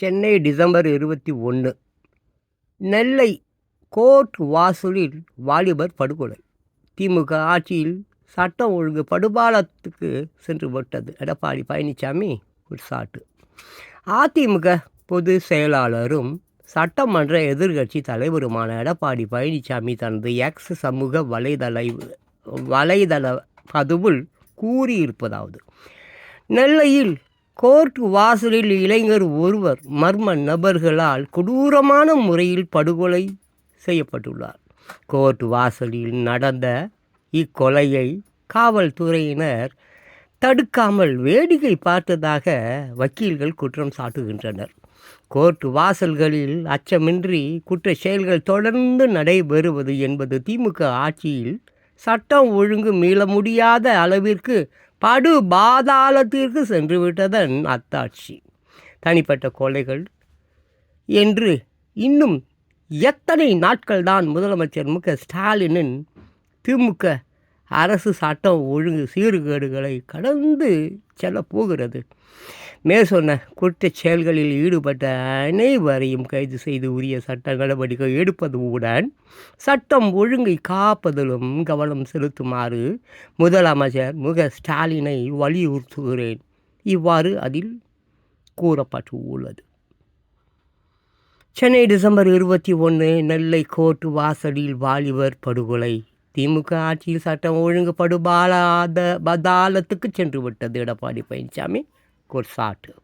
Chennai December இருபத்தி ஒன்று நெல்லை court வாசலில் வாலிபர் படுகொலை. திமுக ஆட்சியில் சட்டம் ஒழுங்கு படுபாலத்துக்கு சென்று விட்டது. எடப்பாடி பழனிசாமி ஒரு சாட்டு. அதிமுக பொது செயலாளரும் சட்டமன்ற எதிர்க்கட்சி தலைவருமான எடப்பாடி பழனிசாமி தனது எக்ஸ் சமூக வலைதள வலைதள பதிவில் கூறியிருப்பதாவது நெல்லையில் கோர்ட் வாசலில் இளைஞர் ஒருவர் மர்ம நபர்களால் கொடூரமான முறையில் படுகொலை செய்யப்பட்டுள்ளார். கோர்ட் வாசலில் நடந்த இக்கொலையை காவல்துறையினர் தடுக்காமல் வேடிக்கை பார்த்ததாக வக்கீல்கள் குற்றம் சாட்டுகின்றனர். கோர்ட் வாசல்களில் அச்சமின்றி குற்ற செயல்கள் தொடர்ந்து நடைபெறுவது என்பது திமுக ஆட்சியில் சட்டம் ஒழுங்கு மீள முடியாத அளவிற்கு படு பாதாளத்திற்கு சென்றுவிட்டதன் அத்தாட்சி. தனிப்பட்ட கொலைகள் என்று இன்னும் எத்தனை நாட்கள்தான் முதலமைச்சர் மு க ஸ்டாலினின் திமுக அரசு சட்டம் ஒழுங்கு சீர்கேடுகளை கடந்து செல்ல போகிறது. மேற்சொன்ன குற்ற செயல்களில் ஈடுபட்ட அனைவரையும் கைது செய்து உரிய சட்ட நடவடிக்கை எடுப்பதுடன் சட்டம் ஒழுங்கை காப்பதிலும் கவனம் செலுத்துமாறு முதலமைச்சர் முக ஸ்டாலினை வலியுறுத்துகிறேன். இவ்வாறு அதில் கூறப்பட்டு உள்ளது சென்னை டிசம்பர் இருபத்தி ஒன்று நெல்லை கோர்ட் வாசலில் வாலிபர் படுகொலை திமுக ஆட்சியில் சட்டம் ஒழுங்கு பாலாத பதாலத்துக்கு சென்று விட்டது எடப்பாடி பழனிசாமி. ஒரு சாட்டு